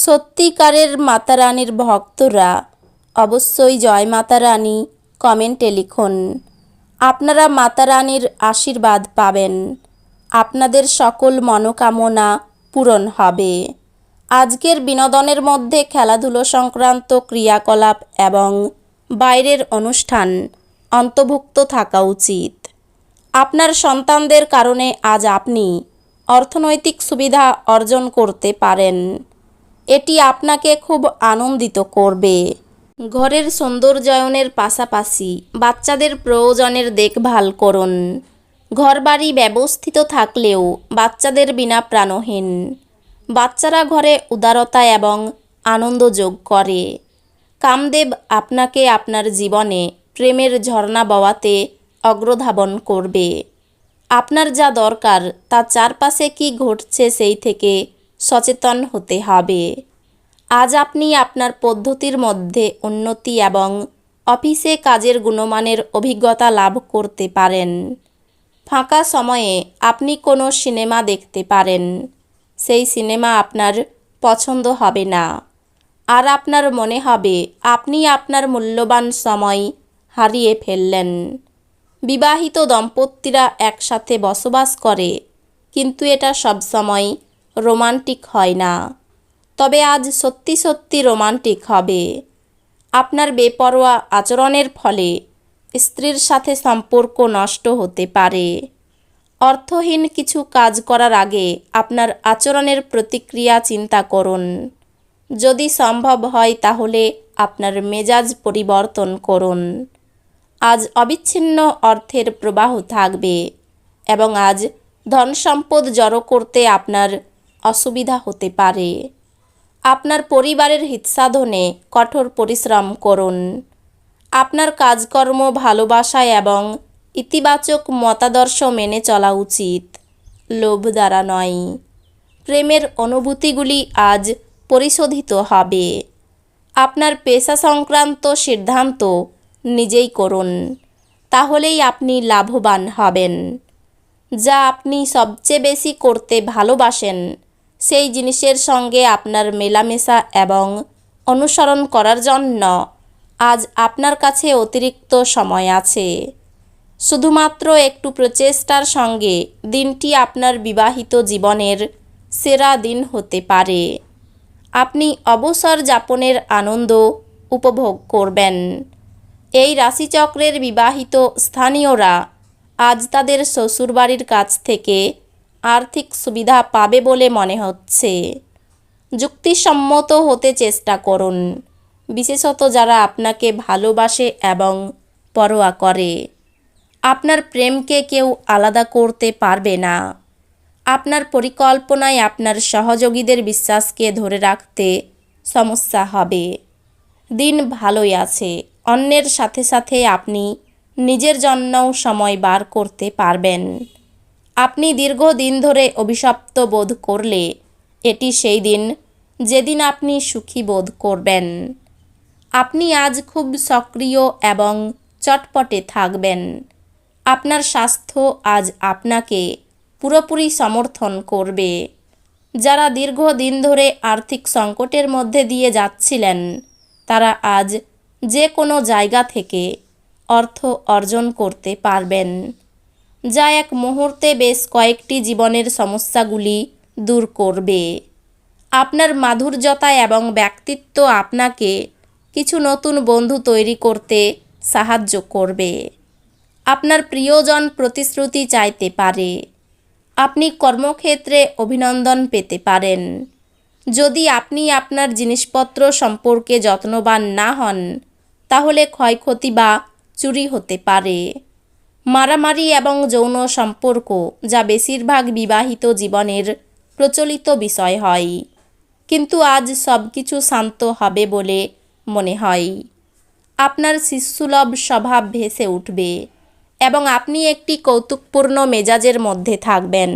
সত্যিকারের মাতা রানীর ভক্তরা অবশ্যই জয় মাতা রানী কমেন্টে লিখুন। আপনারা মাতা রানীর আশীর্বাদ পাবেন। আপনাদের সকল মনোকামনা পূরণ হবে। আজকের বিনোদনের মধ্যে খেলাধুলো সংক্রান্ত ক্রিয়াকলাপ এবং বাইরের অনুষ্ঠান অন্তর্ভুক্ত থাকা উচিত। আপনার সন্তানদের কারণে আজ আপনি অর্থনৈতিক সুবিধা অর্জন করতে পারেন। এটি আপনাকে খুব আনন্দিত করবে। ঘরের সৌন্দর্যায়নের পাশাপাশি বাচ্চাদের প্রয়োজনের দেখভাল করুন। ঘরবাড়ি ব্যবস্থিত থাকলেও বাচ্চাদের বিনা প্রাণহীন। বাচ্চারা ঘরে উদারতা এবং আনন্দ যোগ করে। কামদেব আপনাকে আপনার জীবনে প্রেমের ঝর্ণা বওয়াতে অগ্রধাবন করবে। আপনার যা দরকার তা চারপাশে কি ঘটছে সেই থেকে সচেতন হতে হবে। আজ আপনি আপনার পদ্ধতির মধ্যে উন্নতি এবং অফিসে কাজের গুণমানের অভিজ্ঞতা লাভ করতে পারেন। ফাঁকা সময়ে আপনি কোনো সিনেমা দেখতে পারেন। সেই সিনেমা আপনার পছন্দ হবে না। আর আপনার মনে হবে, আপনি আপনার মূল্যবান সময় হারিয়ে ফেললেন। বিবাহিত দম্পতিরা একসাথে বসবাস করে, কিন্তু এটা সবসময় রোমান্টিক হয় না। তবে আজ সত্যি সত্যি রোমান্টিক হবে। আপনার বেপরোয়া আচরণের ফলে স্ত্রীর সাথে সম্পর্ক নষ্ট হতে পারে। অর্থহীন কিছু কাজ করার আগে আপনার আচরণের প্রতিক্রিয়া চিন্তা করুন। যদি সম্ভব হয় তাহলে আপনার মেজাজ পরিবর্তন করুন। আজ অবিচ্ছিন্ন অর্থের প্রবাহ থাকবে এবং আজ ধন সম্পদ জড়ো করতে আপনার অসুবিধা হতে পারে। আপনার পরিবারের হিতসাধনে কঠোর পরিশ্রম করুন। আপনার কাজকর্ম, ভালোবাসা এবং ইতিবাচক মতাদর্শ মেনে চলা উচিত। লোভ দ্বারা নয়। প্রেমের অনুভূতিগুলি আজ পরিশোধিত হবে। আপনার পেশা সংক্রান্ত সিদ্ধান্ত নিজেই করুন। তাহলেই আপনি লাভবান হবেন। যা আপনি সবচেয়ে বেশি করতে ভালোবাসেন সেই জিনিসের সঙ্গে আপনার মেলামেশা এবং অনুসরণ করার জন্য আজ আপনার কাছে অতিরিক্ত সময় আছে। শুধুমাত্র একটু প্রচেষ্টার সঙ্গে দিনটি আপনার বিবাহিত জীবনের সেরা দিন হতে পারে। আপনি অবসর যাপনের আনন্দ উপভোগ করবেন। এই রাশিচক্রের বিবাহিত স্থানীয়রা আজ তাদের শ্বশুরবাড়ির কাছ থেকে আর্থিক সুবিধা পাবে বলে মনে হচ্ছে। যুক্তিসম্মত হতে চেষ্টা করুন। বিশেষত যারা আপনাকে ভালোবাসে এবং পরোয়া করে। আপনার প্রেমকে কেউ আলাদা করতে পারবে না। আপনার পরিকল্পনায় আপনার সহযোগীদের বিশ্বাসকে ধরে রাখতে সমস্যা হবে। দিন ভালোই আছে। অন্যের সাথে সাথে আপনি নিজের জন্যও সময় বার করতে পারবেন। আপনি দীর্ঘদিন ধরে অভিশপ্ত বোধ করলে এটি সেই দিন যেদিন আপনি সুখী বোধ করবেন। আপনি আজ খুব সক্রিয় এবং চটপটে থাকবেন। আপনার স্বাস্থ্য আজ আপনাকে পুরোপুরি সমর্থন করবে। যারা দীর্ঘদিন ধরে আর্থিক সংকটের মধ্যে দিয়ে যাচ্ছিলেন, তারা আজ যে কোনো জায়গা থেকে অর্থ অর্জন করতে পারবেন। যা এক মুহূর্তে বেশ কয়েকটি জীবনের সমস্যাগুলি দূর করবে। আপনার মাধুর্যতা এবং ব্যক্তিত্ব আপনাকে কিছু নতুন বন্ধু তৈরি করতে সাহায্য করবে। আপনার প্রিয়জন প্রতিশ্রুতি চাইতে পারে। আপনি কর্মক্ষেত্রে অভিনন্দন পেতে পারেন। যদি আপনি আপনার জিনিসপত্র সম্পর্কে যত্নবান না হন, তাহলে ক্ষয়ক্ষতি বা চুরি হতে পারে। মারামারি এবং যৌন সম্পর্ক, যা বেশিরভাগ বিবাহিত জীবনের প্রচলিত বিষয় হয়। কিন্তু আজ সব কিছু শান্ত হবে বলে মনে হয়। আপনার শিশুলভ স্বভাব ভেসে উঠবে এবং আপনি একটি কৌতুকপূর্ণ মেজাজের মধ্যে থাকবেন।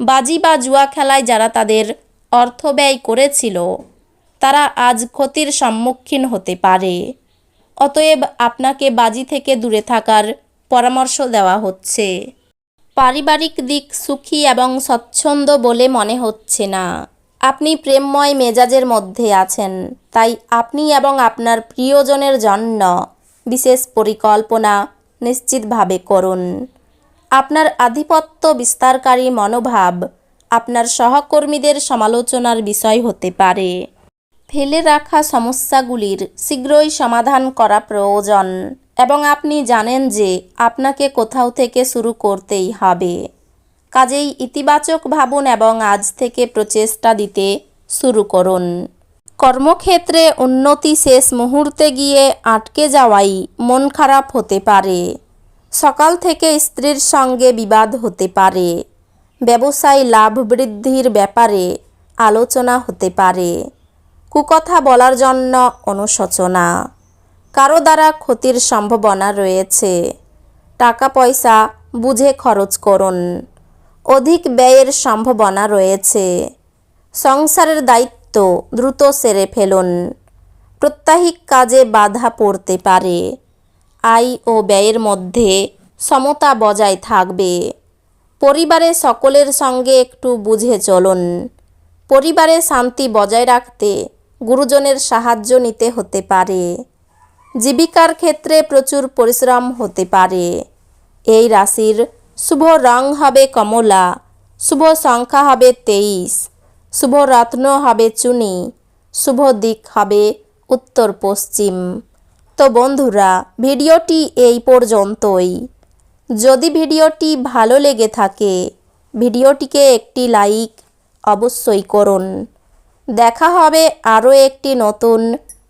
বাজি বা জুয়া খেলায় যারা তাদের অর্থ ব্যয় করেছিল, তারা আজ ক্ষতির সম্মুখীন হতে পারে। অতএব আপনাকে বাজি থেকে দূরে থাকার পরামর্শ দেওয়া হচ্ছে। পারিবারিক দিক সুখী এবং স্বচ্ছন্দ বলে মনে হচ্ছে না। আপনি প্রেমময় মেজাজের মধ্যে আছেন, তাই আপনি এবং আপনার প্রিয়জনের জন্য বিশেষ পরিকল্পনা নিশ্চিতভাবে করুন। আপনার আধিপত্য বিস্তারকারী মনোভাব আপনার সহকর্মীদের সমালোচনার বিষয় হতে পারে। ফেলে রাখা সমস্যাগুলির শীঘ্রই সমাধান করা প্রয়োজন। এবং আপনি জানেন যে আপনাকে কোথাও থেকে শুরু করতেই হবে। কাজেই ইতিবাচক ভাবুন এবং আজ থেকে প্রচেষ্টা দিতে শুরু করুন। কর্মক্ষেত্রে উন্নতি শেষ মুহূর্তে গিয়ে আটকে যাওয়াই মন খারাপ হতে পারে। সকাল থেকে স্ত্রীর সঙ্গে বিবাদ হতে পারে। ব্যবসায় লাভ বৃদ্ধির ব্যাপারে আলোচনা হতে পারে। কুকথা বলার জন্য অনুশোচনা। কারও দ্বারা ক্ষতির সম্ভাবনা রয়েছে। টাকা পয়সা বুঝে খরচ করুন। অধিক ব্যয়ের সম্ভাবনা রয়েছে। সংসারের দায়িত্ব দ্রুত সেরে ফেলুন। প্রত্যাহিক কাজে বাধা পড়তে পারে। আয় ও ব্যয়ের মধ্যে সমতা বজায় থাকবে। পরিবারে সকলের সঙ্গে একটু বুঝে চলুন। পরিবারে শান্তি বজায় রাখতে গুরুজনের সাহায্য নিতে হতে পারে। জীবিকার ক্ষেত্রে প্রচুর পরিশ্রম হতে পারে। এই রাশির শুভ রং হবে কমলা, শুভ সংখ্যা হবে তেইশ, শুভ রত্ন হবে চুনি, শুভ দিক হবে উত্তর পশ্চিম। তো বন্ধুরা, ভিডিওটি এই পর্যন্তই। যদি ভিডিওটি ভালো লেগে থাকে, ভিডিওটিকে একটি লাইক অবশ্যই করুন। দেখা হবে আরও একটি নতুন